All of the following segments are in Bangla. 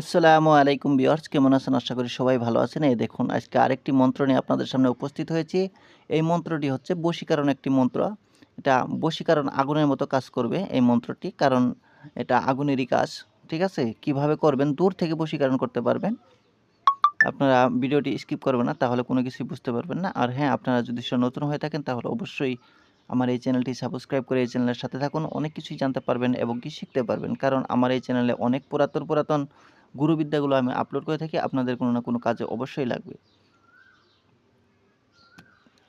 আসসালামু আলাইকুম বিয়ার্স কেমন আছেন? আশা করি সবাই ভালো আছেন। এই দেখুন, আজকে আরেকটি মন্ত্র নিয়ে আপনাদের সামনে উপস্থিত হয়েছি। এই মন্ত্রটি হচ্ছে বশীকরণ একটি মন্ত্র। এটা বশীকরণ আগুনের মতো কাজ করবে এই মন্ত্রটি, কারণ এটা আগুনেরই কাজ, ঠিক আছে? কীভাবে করবেন, দূর থেকে বশীকরণ করতে পারবেন। আপনারা ভিডিওটি স্কিপ করবেন না, তাহলে কোনো কিছুই বুঝতে পারবেন না। আর হ্যাঁ আপনারা যদি নতুন হয়ে থাকেন, তাহলে অবশ্যই আমার এই চ্যানেলটি সাবস্ক্রাইব করে এই চ্যানেলের সাথে থাকুন। অনেক কিছুই জানতে পারবেন এবং কি শিখতে পারবেন, কারণ আমার এই চ্যানেলে অনেক পুরাতন পুরাতন গুরুবিদ্যাগুলো আমি আপলোড করে থাকি, আপনাদের কোনো না কোনো কাজে অবশ্যই লাগবে।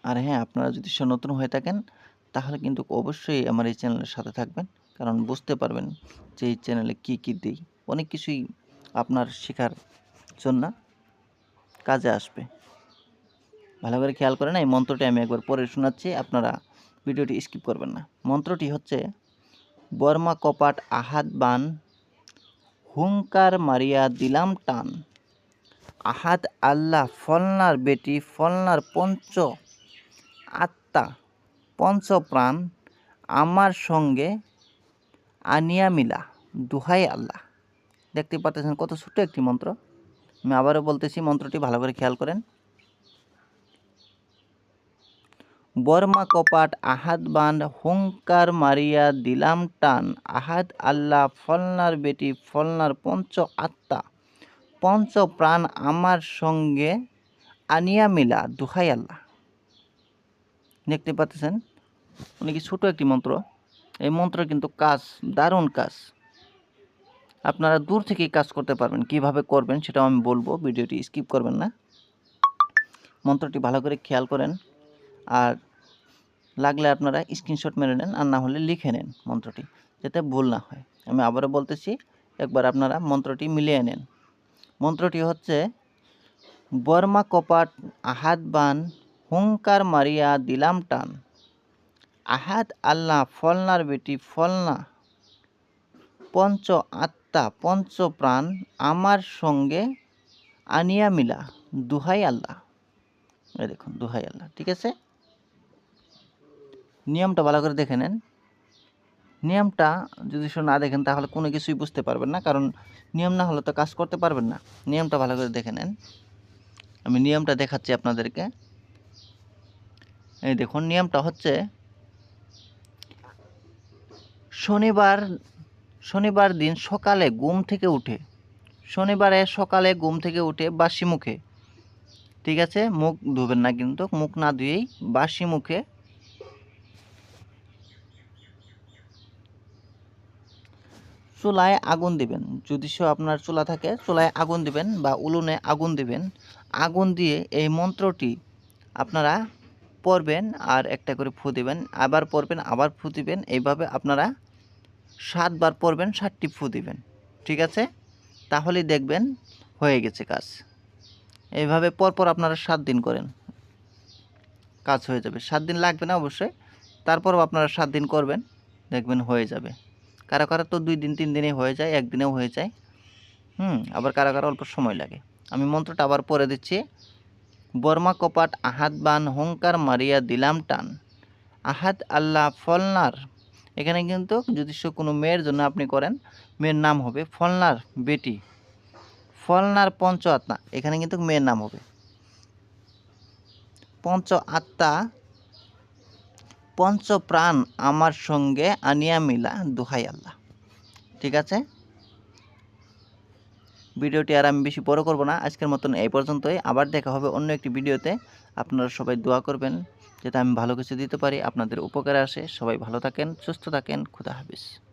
আর হ্যাঁ আপনারা যদি সে নতুন হয়ে থাকেন, তাহলে কিন্তু অবশ্যই আমার এই চ্যানেলের সাথে থাকবেন, কারণ বুঝতে পারবেন যে এই চ্যানেলে কী কী দিই। অনেক কিছুই আপনার শেখার জন্য কাজে আসবে। ভালো করে খেয়াল করেন এই মন্ত্রটি আমি একবার পরে শোনাচ্ছি, আপনারা ভিডিওটি স্কিপ করবেন না। মন্ত্রটি হচ্ছে, বর্মা কপাট আহাত বান হুঙ্কার মারিয়া দিলাম টান। আহাদ আল্লাহ, ফলনার বেটি, ফলনার পঞ্চ। আত্মা, পঞ্চ প্রাণ, আমার সঙ্গে আনিয়া মিলা, দুহাই আল্লাহ। দেখতে পাচ্ছেন কত ছোট্ট একটি মন্ত্র। আমি আবারও বলতেছি, মন্ত্রটি ভালো করে খেয়াল করেন। বর্মা কপাট আহাদ বান, হুঙ্কার মারিয়া দিলাম টান। আহাদ আল্লাহ, ফলনার বেটি, ফলনার পঞ্চ আত্মা। পঞ্চ প্রাণ আমার সঙ্গে আনিয়া মিলা, দুহাই আল্লাহ। দেখতে পাচ্ছেন? উনি কি ছোটো একটি মন্ত্র? এই মন্ত্র কিন্তু কাজ, দারুণ কাজ। আপনারা দূর থেকেই কাজ করতে পারবেন, কীভাবে করবেন সেটাও আমি বলব, ভিডিওটি স্কিপ করবেন না। মন্ত্রটি ভালো করে খেয়াল করেন। আর লাগলে আপনারা স্ক্রিনশট মেরে নেন, আর না হলে লিখে নেন মন্ত্রটি, যাতে ভুল না হয়। আমি আবারও বলতেছি, একবার আপনারা মন্ত্রটি মিলিয়ে নেন। মন্ত্রটি হচ্ছে, বর্মা কপাট আহাত বান, হুঙ্কার মারিয়া দিলাম টান। আহাত আল্লাহ ফলনার বেটি ফলনা। পঞ্চ আত্মা, পঞ্চ প্রাণ আমার সঙ্গে আনিয়া মিলা, দুহাই আল্লাহ। দেখুন, দুহাই আল্লাহ, ঠিক আছে? নিয়মটা ভালো করে দেখে নেন। নিয়মটা যদি না দেখেন, তাহলে কোনো কিছুই বুঝতে পারবেন না, কারণ নিয়ম না হলে তো কাজ করতে পারবেন না। নিয়মটা ভালো করে দেখে নেন। আমি নিয়মটা দেখাচ্ছি আপনাদেরকে। এই দেখুন, নিয়মটা হচ্ছে শনিবার শনিবার দিন সকালে ঘুম থেকে উঠে, শনিবারে সকালে ঘুম থেকে উঠে বাসি মুখে, ঠিক আছে? মুখ ধুবেন না কিন্তু, মুখ না ধুয়েই বাসি মুখে চুলায় আগুন দিবেন। যদি সে আপনার চুলা থাকে, চুলায় আগুন দিবেন বা উলুনে আগুন দিবেন, আগুন দিয়ে এই মন্ত্রটি আপনারা পড়বেন আর একটা করে ফু দিবেন। আবার পড়বেন, আবার ফু দিবেন। এইভাবে আপনারা সাতবার পড়বেন, সাতটি ফু দিবেন। ঠিক আছে? তাহলেই দেখবেন হয়ে গেছে কাজ। এইভাবে পরপর আপনারা সাত দিন করেন। কাজ হয়ে যাবে। সাত দিন লাগবে না অবশ্যই। তারপরও আপনারা সাত দিন করবেন। দেখবেন হয়ে যাবে। কারও কারও তো দুই দিন, তিন দিনে হয়ে যায়, একদিনেও হয়ে যায়। হুম, আবার কারও কারও অল্প সময় লাগে। আমি মন্ত্রটা আবার পরে দিচ্ছি। বর্মা কপাট আহাত বান হংকার মারিয়া দিলাম টান। আহাত আল্লাহ ফলনার। এখানে কিন্তু যদি সে কোনো মেয়ের জন্য আপনি করেন, মেয়ের নাম হবে ফলনার বেটি। ফলনার পঞ্চ আত্মা এখানে কিন্তু মেয়ের নাম হবে। পঞ্চ আত্মা পঞ্চ প্রাণ আমার সঙ্গে আনিয়া মিলা, দুহাই আল্লাহ। ঠিক আছে? ভিডিওটি আর আমি বেশি বড় করব না, আজকের মতন এই পর্যন্তই। আবার দেখা হবে অন্য একটি ভিডিওতে। আপনারা সবাই দোয়া করবেন, যাতে আমি ভালো কিছু দিতে পারি, আপনাদের উপকারে আসে। সবাই ভালো থাকেন, সুস্থ থাকেন, খুদা হাফিজ।